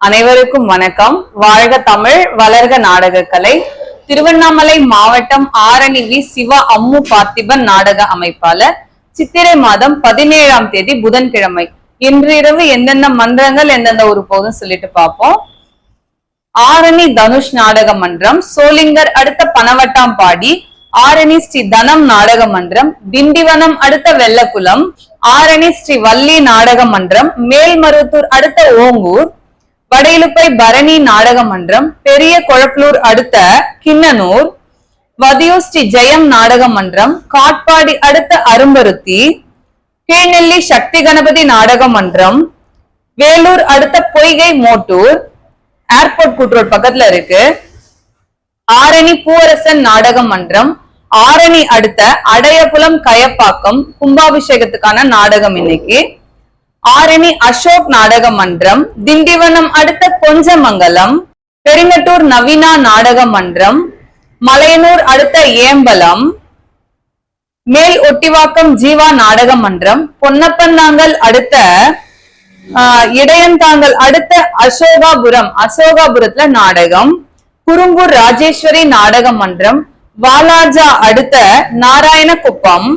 அனைவருக்கும் வணக்கம். வாழ்க தமிழ் வளர்க நாடகக்கலை. திருவண்ணாமலை மாவட்டம் ஆரணி வி சிவா அம்மு பார்த்திபன் நாடக அமைப்பாளர். சித்திரை மாதம் பதினேழாம் தேதி புதன்கிழமை. இன்று இரவு எந்தெந்த மன்றங்கள் எந்தெந்த ஒரு போதும் சொல்லிட்டு பார்ப்போம். ஆரணி தனுஷ் நாடக மன்றம் சோளிங்கர் அடுத்த பனவட்டாம்பாடி ஆரணி ஸ்ரீ தனம் நாடக மன்றம் திண்டிவனம் அடுத்த வெள்ளக்குளம் ஆரணி ஸ்ரீ வள்ளி நாடக மன்றம் மேல்மருத்தூர் அடுத்த ஓங்கூர் வடையிலுப்பை பரணி நாடக மன்றம் பெரிய கொழப்பலூர் அடுத்த கிண்ணனூர் வதியூர் ஸ்ரீ ஜெயம் நாடக மன்றம் காட்பாடி அடுத்த அரும்பருத்தி கீழ்நெல்லி சக்தி கணபதி நாடக மன்றம் வேலூர் அடுத்த பொய்கை மோட்டூர் ஏர்போர்ட் கூட்டுரோட் பக்கத்துல இருக்கு. ஆரணி பூவரசன் நாடக மன்றம் ஆரணி அடுத்த அடையபுலம் கயப்பாக்கம் கும்பாபிஷேகத்துக்கான நாடகம் இன்னைக்கு. ஆரணி அசோக் நாடக மன்றம் திண்டிவனம் அடுத்த கொஞ்சமங்கலம் பெருங்கட்டூர் நவீனா நாடக மன்றம் மலையனூர் அடுத்த ஏம்பலம் மேல் ஒட்டிவாக்கம் ஜீவா நாடக மன்றம் பொன்னப்பன்னாங்கல் அடுத்த ஆஹ், இடையந்தாங்கல் அடுத்த அசோகாபுரம் அசோகாபுரத்துல நாடகம் குறும்பூர் ராஜேஸ்வரி நாடக மன்றம் வாலாஜா அடுத்த நாராயணகுப்பம்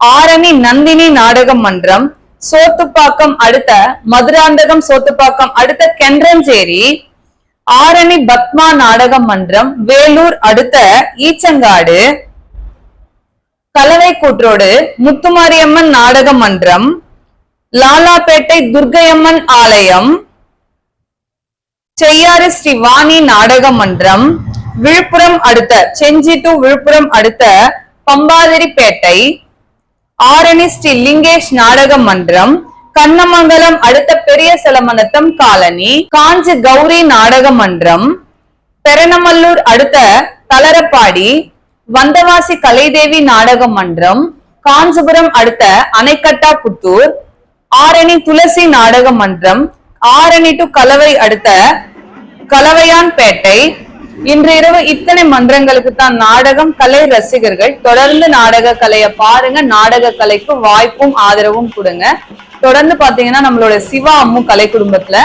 ஆரணி நந்தினி நாடக மன்றம் சோத்துப்பாக்கம் அடுத்த மதுராந்தகம் சோத்துப்பாக்கம் அடுத்த கென்றஞ்சேரி ஆரணி பத்மா நாடக மன்றம் வேலூர் அடுத்த ஈச்சங்காடு கலவை கூற்றோடு முத்துமாரியம்மன் நாடக மன்றம் லாலாபேட்டை துர்க்கையம்மன் ஆலயம் செய்யாறு ஸ்ரீ வாணி நாடக மன்றம் விழுப்புரம் அடுத்த செஞ்சி டு விழுப்புரம் அடுத்த பம்பாதிரிப்பேட்டை ஆரணி ஸ்ரீ லிங்கேஷ் நாடக மன்றம் கண்ணமங்கலம் அடுத்த பெரிய செலமனத்தம் காலனி காஞ்சி கௌரி நாடக மன்றம் பெரணமல்லூர் அடுத்த தளரப்பாடி வந்தவாசி கலைதேவி நாடக மன்றம் காஞ்சிபுரம் அடுத்த அணைக்கட்டா புத்தூர் ஆரணி துளசி நாடக மன்றம் ஆரணி டு கலவை அடுத்த கலவையான்பேட்டை இன்று இரவு இத்தனை மன்றங்களுக்கு தான் நாடகம் கலை ரசிகர்கள். தொடர்ந்து நாடக கலையை பாருங்க. நாடக கலைக்கு வாய்ப்பும் ஆதரவும் கொடுங்க. தொடர்ந்து பாத்தீங்கன்னா நம்மளோட சிவா அம்மு கலை குடும்பத்துல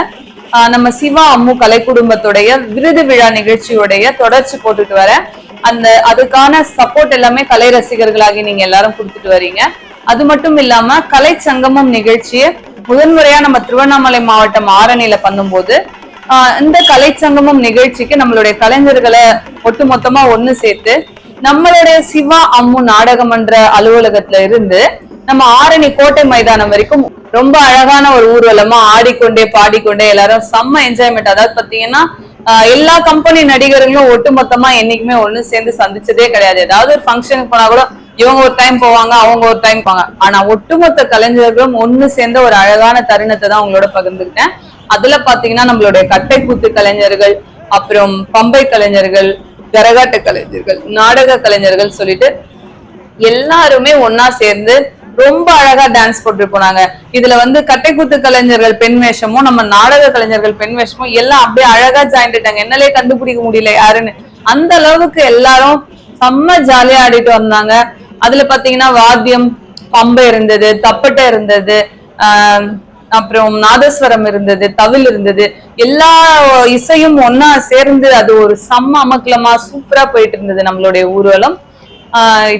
நம்ம சிவா அம்மு கலை குடும்பத்துடைய விருது விழா நிகழ்ச்சியுடைய தொடர்ச்சி போட்டுட்டு வர அந்த அதுக்கான சப்போர்ட் எல்லாமே கலை ரசிகர்களாகி நீங்க எல்லாரும் கொடுத்துட்டு வரீங்க. அது மட்டும் இல்லாம கலை சங்கமம் நிகழ்ச்சியை முதன்முறையா நம்ம திருவண்ணாமலை மாவட்டம் ஆரணியில பண்ணும்போது இந்த கலை சங்கமம் நிகழ்ச்சிக்கு நம்மளுடைய கலைஞர்களை ஒட்டுமொத்தமா ஒண்ணு சேர்த்து நம்மளுடைய சிவா அம்மு நாடகமன்ற அலுவலகத்துல இருந்து நம்ம ஆரணி கோட்டை மைதானம் வரைக்கும் ரொம்ப அழகான ஒரு ஊர்வலமா ஆடிக்கொண்டே பாடிக்கொண்டே எல்லாரும் செம்ம என்ஜாய்மெண்ட் அதாவது பாத்தீங்கன்னா எல்லா கம்பெனி நடிகர்களும் ஒட்டுமொத்தமா என்னைக்குமே ஒண்ணு சேர்ந்து சந்திச்சதே கிடையாது. ஏதாவது ஒரு ஃபங்க்ஷனுக்கு போனா கூட இவங்க ஒரு டைம் போவாங்க அவங்க ஒரு டைம் போவாங்க. ஆனா ஒட்டுமொத்த கலைஞர்களும் ஒண்ணு சேர்ந்த ஒரு அழகான தருணத்தை தான் உங்களோட பகிர்ந்துக்கிட்டேன். அதுல பாத்தீங்கன்னா நம்மளுடைய கட்டைக்கூத்து கலைஞர்கள் அப்புறம் பம்பை கலைஞர்கள் கரகாட்ட கலைஞர்கள் நாடக கலைஞர்கள் சொல்லிட்டு எல்லாருமே ஒன்னா சேர்ந்து ரொம்ப அழகா டான்ஸ் போட்டு போனாங்க. இதுல வந்து கட்டைக்கூத்து கலைஞர்கள் பெண் வேஷமும் நம்ம நாடக கலைஞர்கள் பெண் வேஷமும் எல்லாம் அப்படியே அழகா ஜாயின்ட்டாங்க என்னாலே கண்டுபிடிக்க முடியல யாருன்னு. அந்த அளவுக்கு எல்லாரும் செம்ம ஜாலியா ஆடிட்டு வந்தாங்க. அதுல பாத்தீங்கன்னா வாத்தியம் பம்பை இருந்தது தப்பட்டை இருந்தது ஆஹ் அப்புறம் நாதஸ்வரம் இருந்தது தவில் இருந்தது. எல்லா இசையும் ஒன்னா சேர்ந்து அது ஒரு செம்ம அமக்கலமா சூப்பரா போயிட்டு இருந்தது நம்மளுடைய ஊர்வலம்.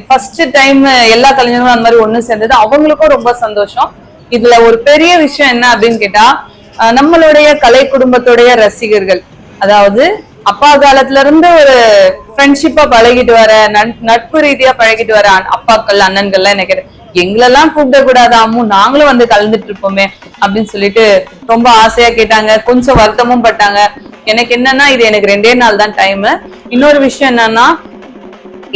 ஃபர்ஸ்ட் டைம் எல்லா கலைஞர்களும் அந்த மாதிரி ஒன்று சேர்ந்தது. அவங்களுக்கும் ரொம்ப சந்தோஷம். இதுல ஒரு பெரிய விஷயம் என்ன அப்படின்னு கேட்டா நம்மளுடைய கலை குடும்பத்துடைய ரசிகர்கள். அதாவது அப்பா காலத்துல இருந்து ஒரு ஃப்ரெண்ட்ஷிப்பா பழகிட்டு வர நட்- நட்பு ரீதியா பழகிட்டு வர அப்பாக்கள் அண்ணன்கள்லாம் என்ன கேட்டேன் எங்களெல்லாம் கூப்பிட கூடாது நாங்களும் வந்து கலந்துட்டு இருப்போமே அப்படின்னு சொல்லிட்டு ரொம்ப ஆசையா கேட்டாங்க. கொஞ்சம் வருத்தமும் பட்டாங்க. எனக்கு என்னன்னா இது எனக்கு ரெண்டே நாள் தான் டைம் இன்னொரு விஷயம் என்னன்னா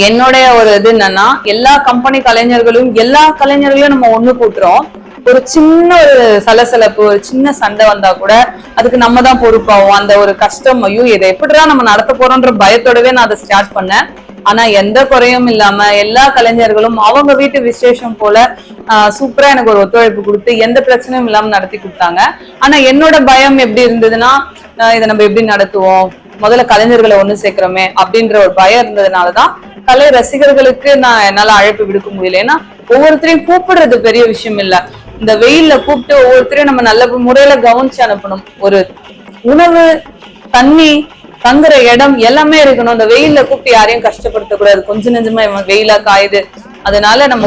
என்னுடைய ஒரு இது என்னன்னா எல்லா கம்பெனி கலைஞர்களும் எல்லா கலைஞர்களையும் நம்ம ஒண்ணு கூட்டுறோம். ஒரு சின்ன ஒரு சலசலப்பு ஒரு சின்ன சண்டை வந்தா கூட அதுக்கு நம்ம தான் பொறுப்பாகும் அந்த ஒரு கஷ்டம் ஐயோ இதை எப்படிதான் நம்ம நடத்த போறோம்ன்ற பயத்தோடவே நான் அதை ஸ்டார்ட் பண்ணேன். ஆனா எந்த குறையும் இல்லாம எல்லா கலைஞர்களும் அவங்க வீட்டு விசேஷம் போல சூப்பரா எனக்கு ஒரு ஒத்துழைப்பு கொடுத்து எந்த பிரச்சனையும் இல்லாம நடத்தி கொடுத்தாங்க. ஆனா என்னோட பயம் எப்படி இருந்ததுன்னா இதை நம்ம எப்படி நடத்துவோம்? முதல்ல கலைஞர்களை ஒண்ணு சேர்க்கிறோமே அப்படின்ற ஒரு பயம் இருந்ததுனாலதான் கலை ரசிகர்களுக்கு நான் என்னால அழைப்பு விடுக்க முடியல. ஏன்னா ஒவ்வொருத்தரையும் கூப்பிடுறது பெரிய விஷயம் இல்ல. இந்த வெயில்ல கூப்பிட்டு ஒவ்வொருத்தரையும் நம்ம நல்ல முறையில கவனிச்சு அனுப்பணும். ஒரு உணவு தண்ணி தங்குற இடம் எல்லாமே இருக்கணும். இந்த வெயில்ல கூப்பிட்டு யாரையும் கஷ்டப்படுத்த கூடாது. கொஞ்சம் நெஞ்சமா இவன் வெயிலா காயுது. அதனால நம்ம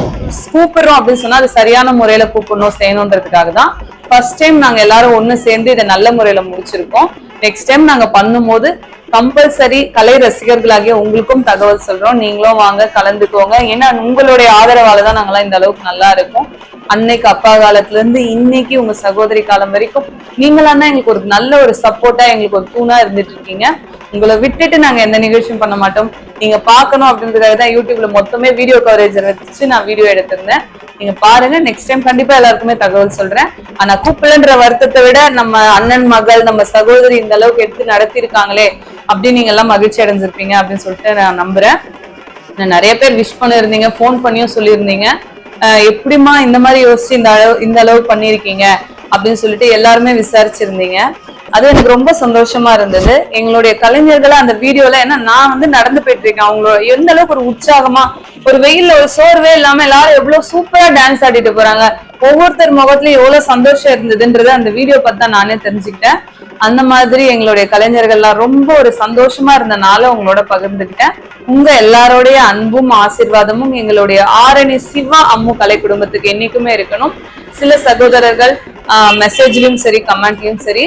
கூப்பிடுறோம் அப்படின்னு சொன்னா அது சரியான முறையில கூப்பிடணும் செய்யணுன்றதுக்காக தான். ஃபர்ஸ்ட் டைம் நாங்க எல்லாரும் ஒன்னு சேர்ந்து இதை நல்ல முறையில முடிச்சிருக்கோம். நெக்ஸ்ட் டைம் நாங்க பண்ணும்போது கம்பல்சரி கலை ரசிகர்களாகிய உங்களுக்கும் தகவல் சொல்றோம். நீங்களும் வாங்க கலந்துக்கோங்க. ஏன்னா உங்களுடைய ஆதரவால தான் நாங்களாம் இந்த அளவுக்கு நல்லா இருக்கோம். அன்னைக்கு அப்பா காலத்துல இருந்து இன்னைக்கு உங்க சகோதரி காலம் வரைக்கும் நீங்களாம் தான் எங்களுக்கு ஒரு நல்ல ஒரு சப்போர்ட்டா எங்களுக்கு ஒரு தூணா இருந்துட்டு இருக்கீங்க. உங்களை விட்டுட்டு நாங்க எந்த நிகழ்ச்சியும் பண்ண மாட்டோம். நீங்க பார்க்கணும் அப்படின்றதுக்காக தான் யூடியூப்ல மொத்தமே வீடியோ கவரேஜ் வச்சு நான் வீடியோ எடுத்திருந்தேன். நீங்க பாருங்க நெக்ஸ்ட் டைம் கண்டிப்பா எல்லாருக்குமே தகவல் சொல்றேன். ஆனா கூப்பிடன்ற வருத்தத்தை விட நம்ம அண்ணன் மகள் நம்ம சகோதரி இந்த அளவுக்கு எடுத்து நடத்திருக்காங்களே அப்படின்னு நீங்க எல்லாம் மகிழ்ச்சி அடைஞ்சிருப்பீங்க அப்படின்னு சொல்லிட்டு நான் நம்புறேன். நான் நிறைய பேர் விஷ் பண்ணிருந்தீங்க ஃபோன் பண்ணியும் சொல்லியிருந்தீங்க. எப்படிமா எப்படிம்மா இந்த மாதிரி யோசிச்சு இந்த அளவு இந்த அளவு பண்ணியிருக்கீங்க அப்படின்னு சொல்லிட்டு எல்லாருமே விசாரிச்சிருந்தீங்க. அது எனக்கு ரொம்ப சந்தோஷமா இருந்தது. எங்களுடைய கலைஞர்களை அந்த வீடியோல ஏன்னா நான் வந்து நடந்து போயிட்டு இருக்கேன் அவங்களோட எந்த அளவுக்கு ஒரு உற்சாகமா ஒரு வெயில்ல ஒரு சோர்வே இல்லாம எல்லாரும் எவ்வளவு சூப்பரா டான்ஸ் ஆடிட்டு போறாங்க. ஒவ்வொருத்தர் முகத்துலயும் எவ்வளவு சந்தோஷம் இருந்ததுன்றது அந்த வீடியோ பார்த்து தான் நானே தெரிஞ்சுக்கிட்டேன். அந்த மாதிரி எங்களுடைய கலைஞர்கள்லாம் ரொம்ப ஒரு சந்தோஷமா இருந்தனால உங்களோட பகிர்ந்துக்கிட்டேன். உங்க எல்லாரோடைய அன்பும் ஆசீர்வாதமும் எங்களுடைய ஆரணி சிவா அம்மு கலை குடும்பத்துக்கு என்னைக்குமே இருக்கணும். சில சகோதரர்கள் மெசேஜ்லயும் சரி கமெண்ட்லயும் சரி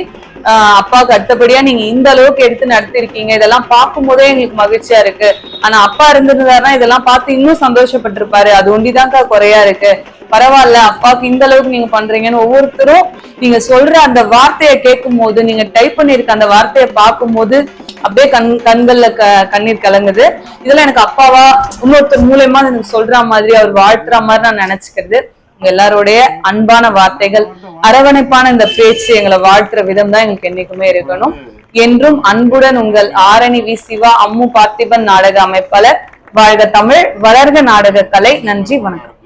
அப்பாவுக்கு அடுத்தபடியா நீங்க இந்த அளவுக்கு எடுத்து நடத்திருக்கீங்க. இதெல்லாம் பார்க்கும் போதே எங்களுக்கு மகிழ்ச்சியா இருக்கு. ஆனா அப்பா இருந்திருந்தாருன்னா இதெல்லாம் பார்த்து இன்னும் சந்தோஷப்பட்டிருப்பாரு. அது ஒண்டிதான்க்கா குறையா இருக்கு. பரவாயில்ல அப்பாவுக்கு இந்த அளவுக்கு நீங்க பண்றீங்கன்னு ஒவ்வொருத்தரும் நீங்க சொல்ற அந்த வார்த்தையை கேட்கும் போது நீங்க டைப் பண்ணிருக்க அந்த வார்த்தையை பார்க்கும் போது அப்படியே கண் கண்கள்ல க கண்ணீர் கலங்குது. இதெல்லாம் எனக்கு அப்பாவா இன்னொருத்தர் மூலயமா எனக்கு சொல்ற மாதிரி அவர் வாழ்த்துற மாதிரி நான் நினைச்சுக்கிறது. உங்க எல்லாருடைய அன்பான வார்த்தைகள் அரவணைப்பான இந்த பேச்சு எங்களை வாழ்த்துற விதம் தான் எங்களுக்கு என்னைக்குமே இருக்கணும். என்றும் அன்புடன் உங்கள் ஆரணி வி சிவா அம்மு பார்த்திபன் நாடக அமைப்பாளர். வாழ்க தமிழ் வளர்க நாடக கலை நன்றி வணக்கம்.